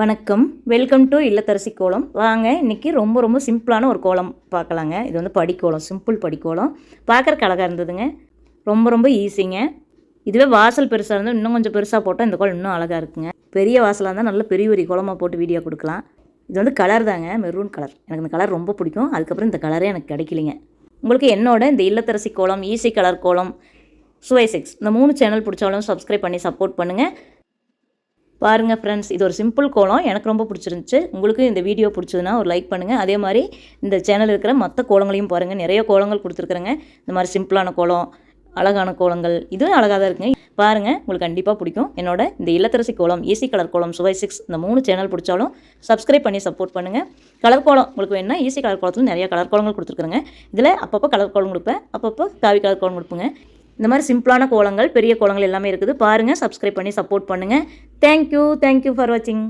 வணக்கம். Welcome to இல்லத்தரசி கோலம். வாங்க இன்றைக்கி ரொம்ப ரொம்ப சிம்பிளான ஒரு கோலம் பார்க்கலாங்க. இது வந்து படிக்கோலம் சிம்பிள் படிக்கோலம். பார்க்குறக்கு அழகாக இருந்ததுங்க. ரொம்ப ரொம்ப ஈஸிங்க. இதுவே வாசல் பெருசாக இருந்தால் இன்னும் கொஞ்சம் பெருசாக போட்டால் இந்த கோலம் இன்னும் அழகாக இருக்குங்க. பெரிய வாசலாக இருந்தால் நல்ல பெரிய பெரிய கோலமாக போட்டு வீடியோ கொடுக்கலாம். இது வந்து கலர் தாங்க மெரூன் கலர் எனக்கு இந்த கலர் ரொம்ப பிடிக்கும். அதுக்கப்புறம் இந்த கலரே எனக்கு கிடைக்கலிங்க. உங்களுக்கு என்னோட இந்த இல்லத்தரசி கோலம் ஈஸி கலர் கோலம் சுவை சிக்ஸ் இந்த மூணு சேனல் பிடிச்சாலும் சப்ஸ்கிரைப் பண்ணி சப்போர்ட் பண்ணுங்கள் பாருங்கள் ஃப்ரெண்ட்ஸ் இது ஒரு சிம்பிள் கோலம். எனக்கு ரொம்ப பிடிச்சிருந்துச்சு. உங்களுக்கு இந்த வீடியோ பிடிச்சதுன்னா ஒரு லைக் பண்ணுங்கள் அதே மாதிரி இந்த சேனல் இருக்கிற மற்ற கோலங்களையும் பாருங்கள் நிறைய கோலங்கள் கொடுத்துருக்குறேங்க. இந்த மாதிரி சிம்பிளான கோலம் அழகான கோலங்கள் இதுவும் அழகாக தான் இருக்குங்க. பாருங்கள் உங்களுக்கு கண்டிப்பாக பிடிக்கும். என்னோட இந்த இல்லத்தரசி கோலம் ஈஸி கலர் கோலம் சுவை சிக்ஸ் இந்த மூணு சேனல் பிடிச்சாலும் சப்ஸ்கிரைப் பண்ணி சப்போர்ட் பண்ணுங்கள் கலர் கோலம் உங்களுக்கு வேணால் ஈஸி கலர் கோலத்தில் நிறைய கலர் கோலங்கள் கொடுத்துருக்குறேங்க. இதில் அப்பப்போ கலர் கோலம் கொடுப்பேன். அப்பப்போ காவி கலர் கோலம் கொடுப்பேங்க. இந்த மாதிரி சிம்பிளான கோலங்கள் பெரிய கோலங்கள் எல்லாமே இருக்குது. பாருங்கள் சப்ஸ்கிரைப் பண்ணி சப்போர்ட் பண்ணுங்கள் தேங்க்யூ தேங்க்யூ ஃபார் வாட்சிங்